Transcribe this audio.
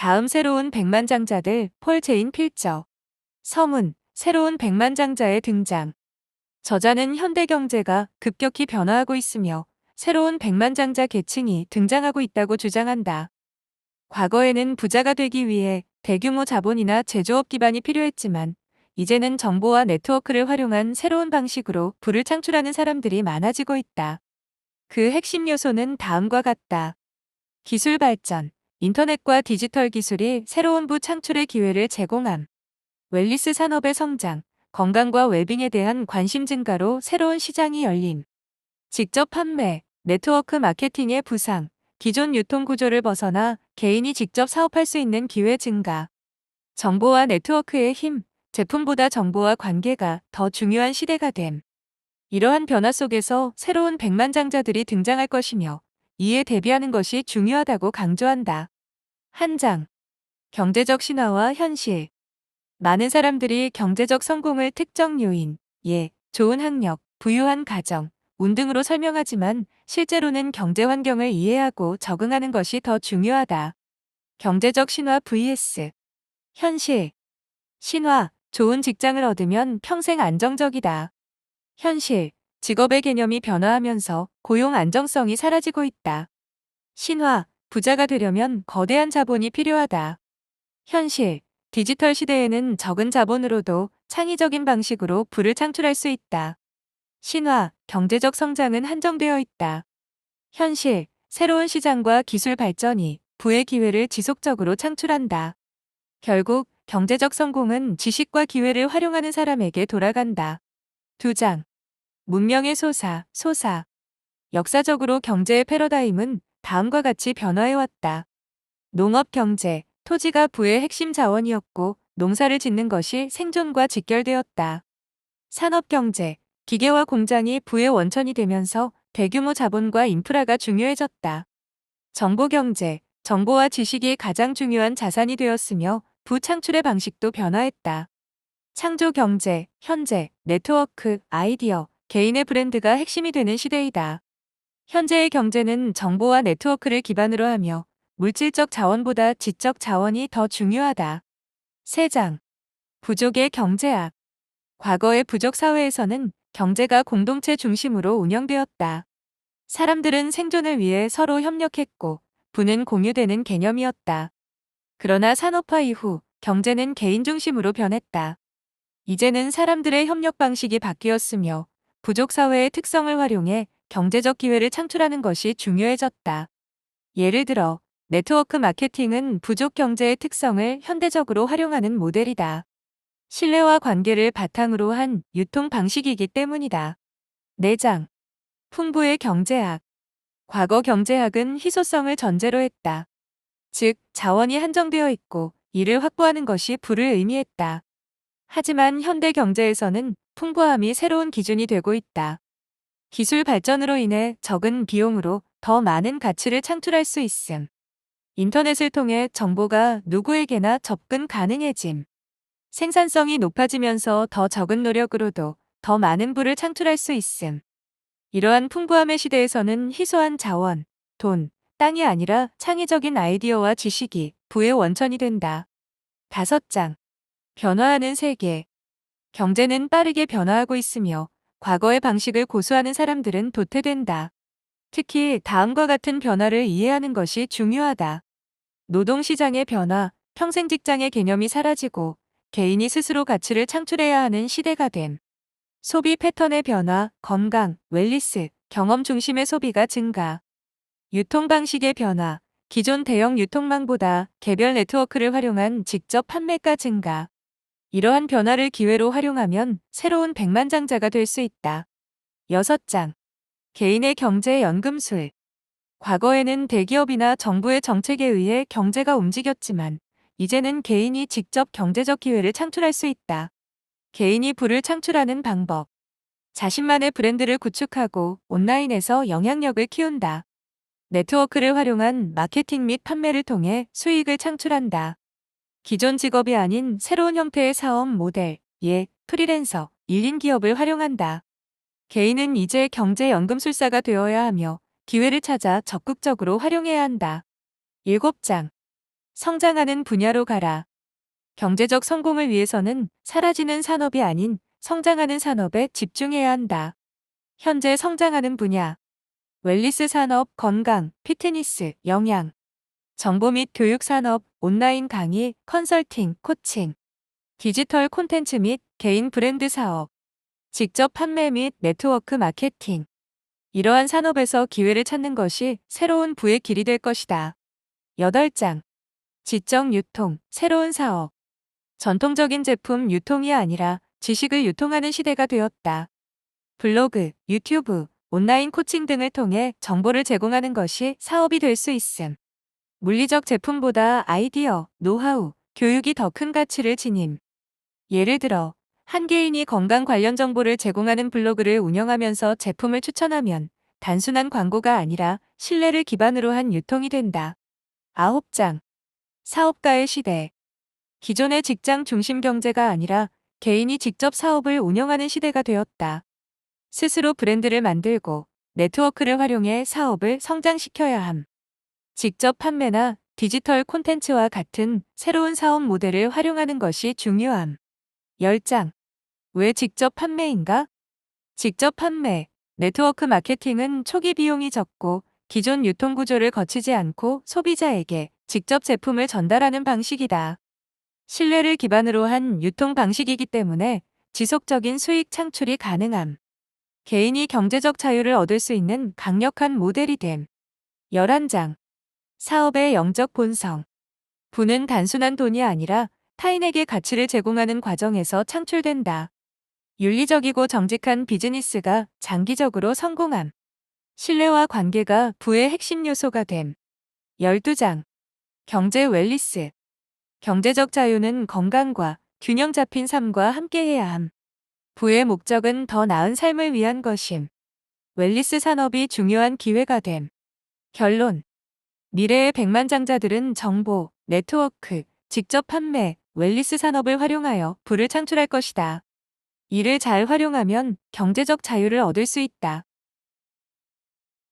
다음 새로운 백만장자들 폴 제인 필저. 서문, 새로운 백만장자의 등장. 저자는 현대 경제가 급격히 변화하고 있으며 새로운 백만장자 계층이 등장하고 있다고 주장한다. 과거에는 부자가 되기 위해 대규모 자본이나 제조업 기반이 필요했지만 이제는 정보와 네트워크를 활용한 새로운 방식으로 부를 창출하는 사람들이 많아지고 있다. 그 핵심 요소는 다음과 같다. 기술 발전, 인터넷과 디지털 기술이 새로운 부 창출의 기회를 제공함. 웰리스 산업의 성장, 건강과 웰빙에 대한 관심 증가로 새로운 시장이 열림. 직접 판매, 네트워크 마케팅의 부상, 기존 유통 구조를 벗어나 개인이 직접 사업할 수 있는 기회 증가. 정보와 네트워크의 힘, 제품보다 정보와 관계가 더 중요한 시대가 됨. 이러한 변화 속에서 새로운 백만장자들이 등장할 것이며 이에 대비하는 것이 중요하다고 강조한다. 한 장. 경제적 신화와 현실. 많은 사람들이 경제적 성공을 특정 요인, 예, 좋은 학력, 부유한 가정, 운 등으로 설명하지만 실제로는 경제 환경을 이해하고 적응하는 것이 더 중요하다. 경제적 신화 vs 현실. 신화, 좋은 직장을 얻으면 평생 안정적이다. 현실, 직업의 개념이 변화하면서 고용 안정성이 사라지고 있다. 신화, 부자가 되려면 거대한 자본이 필요하다. 현실, 디지털 시대에는 적은 자본으로도 창의적인 방식으로 부를 창출할 수 있다. 신화, 경제적 성장은 한정되어 있다. 현실, 새로운 시장과 기술 발전이 부의 기회를 지속적으로 창출한다. 결국 경제적 성공은 지식과 기회를 활용하는 사람에게 돌아간다. 두 장. 문명의 소사, 소사. 역사적으로 경제의 패러다임은 다음과 같이 변화해왔다. 농업 경제, 토지가 부의 핵심 자원이었고 농사를 짓는 것이 생존과 직결되었다. 산업 경제, 기계와 공장이 부의 원천이 되면서 대규모 자본과 인프라가 중요해졌다. 정보 경제, 정보와 지식이 가장 중요한 자산이 되었으며 부 창출의 방식도 변화했다. 창조 경제, 현재, 네트워크, 아이디어, 개인의 브랜드가 핵심이 되는 시대이다. 현재의 경제는 정보와 네트워크를 기반으로 하며 물질적 자원보다 지적 자원이 더 중요하다. 3장. 부족의 경제학. 과거의 부족 사회에서는 경제가 공동체 중심으로 운영되었다. 사람들은 생존을 위해 서로 협력했고 부는 공유되는 개념이었다. 그러나 산업화 이후 경제는 개인 중심으로 변했다. 이제는 사람들의 협력 방식이 바뀌었으며 부족 사회의 특성을 활용해 경제적 기회를 창출하는 것이 중요해졌다. 예를 들어 네트워크 마케팅은 부족 경제의 특성을 현대적으로 활용하는 모델이다. 신뢰와 관계를 바탕으로 한 유통 방식이기 때문이다. 4장. 풍부의 경제학. 과거 경제학은 희소성을 전제로 했다. 즉, 자원이 한정되어 있고 이를 확보하는 것이 부를 의미했다. 하지만 현대 경제에서는 풍부함이 새로운 기준이 되고 있다. 기술 발전으로 인해 적은 비용으로 더 많은 가치를 창출할 수 있음. 인터넷을 통해 정보가 누구에게나 접근 가능해짐. 생산성이 높아지면서 더 적은 노력으로도 더 많은 부를 창출할 수 있음. 이러한 풍부함의 시대에서는 희소한 자원, 돈, 땅이 아니라 창의적인 아이디어와 지식이 부의 원천이 된다. 다섯 장. 변화하는 세계. 경제는 빠르게 변화하고 있으며 과거의 방식을 고수하는 사람들은 도태된다. 특히 다음과 같은 변화를 이해하는 것이 중요하다. 노동시장의 변화, 평생 직장의 개념이 사라지고 개인이 스스로 가치를 창출해야 하는 시대가 됨. 소비 패턴의 변화, 건강, 웰리스, 경험 중심의 소비가 증가. 유통 방식의 변화, 기존 대형 유통망보다 개별 네트워크를 활용한 직접 판매가 증가. 이러한 변화를 기회로 활용하면 새로운 백만장자가 될 수 있다. 6장. 개인의 경제 연금술. 과거에는 대기업이나 정부의 정책에 의해 경제가 움직였지만 이제는 개인이 직접 경제적 기회를 창출할 수 있다. 개인이 부를 창출하는 방법. 자신만의 브랜드를 구축하고 온라인에서 영향력을 키운다. 네트워크를 활용한 마케팅 및 판매를 통해 수익을 창출한다. 기존 직업이 아닌 새로운 형태의 사업 모델, 예, 프리랜서, 1인 기업을 활용한다. 개인은 이제 경제연금술사가 되어야 하며 기회를 찾아 적극적으로 활용해야 한다. 7장. 성장하는 분야로 가라. 경제적 성공을 위해서는 사라지는 산업이 아닌 성장하는 산업에 집중해야 한다. 현재 성장하는 분야. 웰리스 산업, 건강, 피트니스, 영양. 정보 및 교육 산업, 온라인 강의, 컨설팅, 코칭. 디지털 콘텐츠 및 개인 브랜드 사업. 직접 판매 및 네트워크 마케팅. 이러한 산업에서 기회를 찾는 것이 새로운 부의 길이 될 것이다. 8장. 지적 유통, 새로운 사업. 전통적인 제품 유통이 아니라 지식을 유통하는 시대가 되었다. 블로그, 유튜브, 온라인 코칭 등을 통해 정보를 제공하는 것이 사업이 될 수 있음. 물리적 제품보다 아이디어, 노하우, 교육이 더 큰 가치를 지님. 예를 들어, 한 개인이 건강 관련 정보를 제공하는 블로그를 운영하면서 제품을 추천하면 단순한 광고가 아니라 신뢰를 기반으로 한 유통이 된다. 9장. 사업가의 시대. 기존의 직장 중심 경제가 아니라 개인이 직접 사업을 운영하는 시대가 되었다. 스스로 브랜드를 만들고 네트워크를 활용해 사업을 성장시켜야 함. 직접 판매나 디지털 콘텐츠와 같은 새로운 사업 모델을 활용하는 것이 중요함. 10장. 왜 직접 판매인가? 직접 판매, 네트워크 마케팅은 초기 비용이 적고 기존 유통 구조를 거치지 않고 소비자에게 직접 제품을 전달하는 방식이다. 신뢰를 기반으로 한 유통 방식이기 때문에 지속적인 수익 창출이 가능함. 개인이 경제적 자유를 얻을 수 있는 강력한 모델이 됨. 11장. 사업의 영적 본성. 부는 단순한 돈이 아니라 타인에게 가치를 제공하는 과정에서 창출된다. 윤리적이고 정직한 비즈니스가 장기적으로 성공함. 신뢰와 관계가 부의 핵심 요소가 됨. 12장. 경제 웰리스. 경제적 자유는 건강과 균형 잡힌 삶과 함께해야 함. 부의 목적은 더 나은 삶을 위한 것임. 웰리스 산업이 중요한 기회가 됨. 결론. 미래의 백만장자들은 정보, 네트워크, 직접 판매, 웰리스 산업을 활용하여 부를 창출할 것이다. 이를 잘 활용하면 경제적 자유를 얻을 수 있다.